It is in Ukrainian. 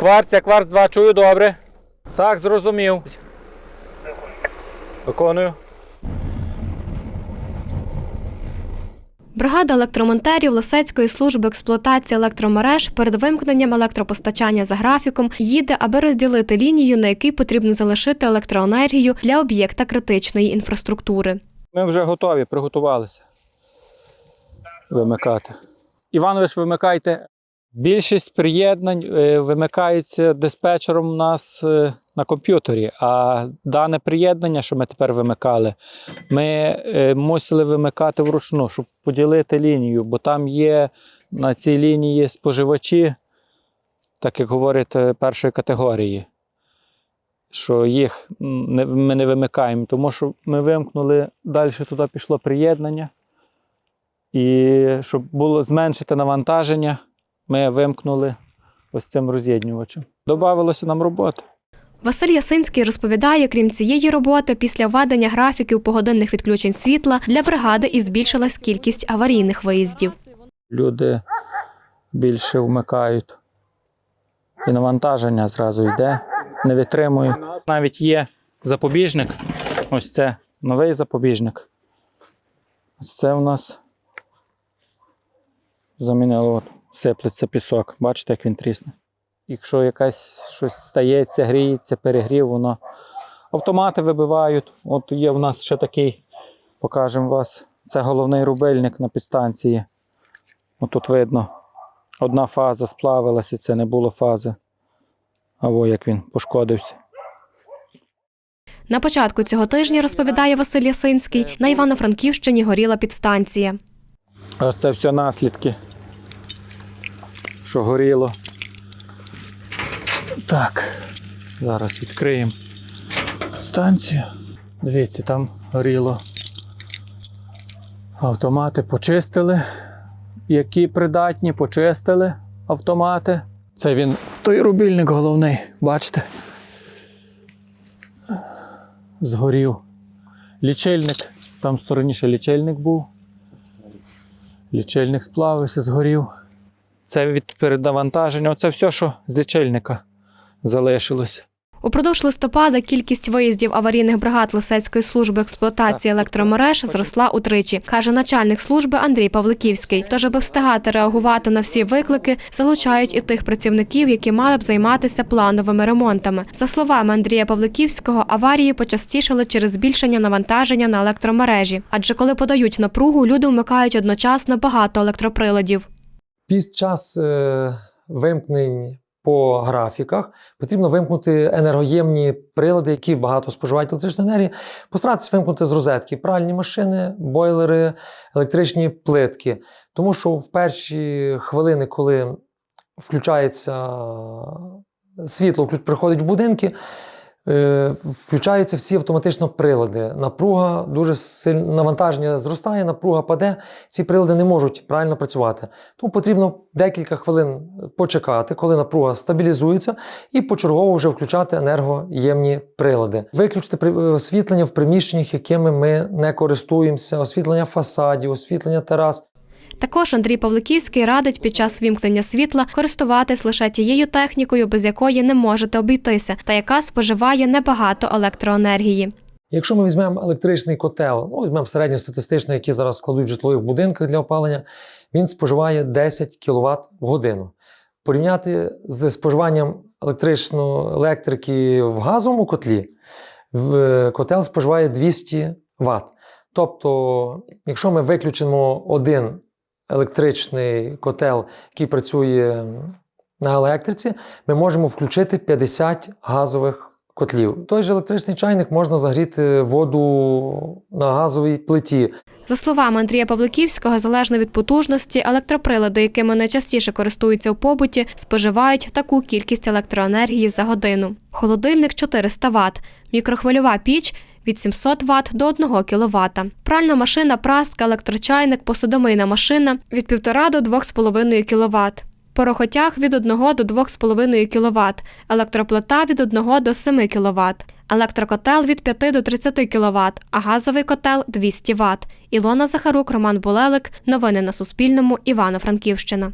Кварц, я кварц 2 чую добре. Так, зрозумів. Виконую. Бригада електромонтерів Лисецької служби експлуатації електромереж перед вимкненням електропостачання за графіком їде, аби розділити лінію, на якій потрібно залишити електроенергію для об'єкта критичної інфраструктури. Ми вже готові, приготувалися. Вимикати. Іванович, вимикайте. Більшість приєднань е, вимикається диспетчером у нас е, на комп'ютері. А дане приєднання, що ми тепер вимикали, ми е, мусили вимикати вручну, щоб поділити лінію, бо там є на цій лінії споживачі, так як говорять, першої категорії. Що їх ми не вимикаємо, тому що ми вимкнули, далі туди пішло приєднання. І щоб було зменшити навантаження, ми вимкнули ось цим роз'єднювачем. Добавилося нам роботи. Василь Ясинський розповідає, крім цієї роботи, після введення графіків погодинних відключень світла для бригади і збільшилась кількість аварійних виїздів. Люди більше вмикають. І навантаження зразу йде, не витримують. Навіть є запобіжник. Ось це новий запобіжник. Ось це у нас замінило, сиплеться пісок. Бачите, як він трісне. Якщо якась щось стається, гріється, перегрів, воно автомати вибивають. От є в нас ще такий, покажемо вас. Це головний рубильник на підстанції. От тут видно, одна фаза сплавилася, це не було фази. Або як він пошкодився. На початку цього тижня, розповідає Василь Ясинський, на Івано-Франківщині горіла підстанція. Ось це все наслідки, що горіло. Так, зараз відкриємо станцію. Дивіться, там горіло. Автомати почистили. Які придатні, почистили автомати. Це він той рубільник головний, бачите? Згорів. Лічильник. Там в стороні ще лічильник був. Лічильник сплавився, згорів. Це від передавантаження. Оце все, що з лічильника залишилось. Упродовж листопада кількість виїздів аварійних бригад Лисецької служби експлуатації електромереж зросла утричі, каже начальник служби Андрій Павликівський. Тож, аби встигати реагувати на всі виклики, залучають і тих працівників, які мали б займатися плановими ремонтами. За словами Андрія Павликівського, аварії почастішали через збільшення навантаження на електромережі. Адже коли подають напругу, люди вмикають одночасно багато електроприладів. Під час е, вимкнень по графіках потрібно вимкнути енергоємні прилади, які багато споживають електричної енергії, постаратися вимкнути з розетки пральні машини, бойлери, електричні плитки. Тому що в перші хвилини, коли включається світло, приходить в будинки, включаються всі автоматично прилади. Напруга дуже сильне навантаження зростає, напруга паде. Ці прилади не можуть правильно працювати. Тому потрібно декілька хвилин почекати, коли напруга стабілізується, і почергово вже включати енергоємні прилади. Виключити при- освітлення в приміщеннях, якими ми не користуємося, освітлення фасадів, освітлення терас. Також Андрій Павликівський радить під час вімкнення світла користуватись лише тією технікою, без якої не можете обійтися, та яка споживає небагато електроенергії. Якщо ми візьмемо електричний котел, ну візьмемо середньостатистичний, який зараз складуть в житлових будинках для опалення, він споживає 10 кВт в годину. Порівняти з споживанням електричної електрики в газовому котлі, в- котел споживає 200 Вт. Тобто, якщо ми виключимо один електричний котел, який працює на електриці, ми можемо включити 50 газових котлів. Той же електричний чайник можна загріти воду на газовій плиті. За словами Андрія Павликівського, залежно від потужності, електроприлади, якими найчастіше користуються у побуті, споживають таку кількість електроенергії за годину. Холодильник 400 Вт, мікрохвильова піч від 700 Вт до 1 кВт. Пральна машина, праска, електрочайник, посудомийна машина від 1,5 до 2,5 кВт. Порохотяг від 1 до 2,5 кВт, електроплита від 1 до 7 кВт, електрокотел від 5 до 30 кВт, а газовий котел 200 Вт. Ілона Захарук, Роман Болелик. Новини на Суспільному. Івано-Франківщина.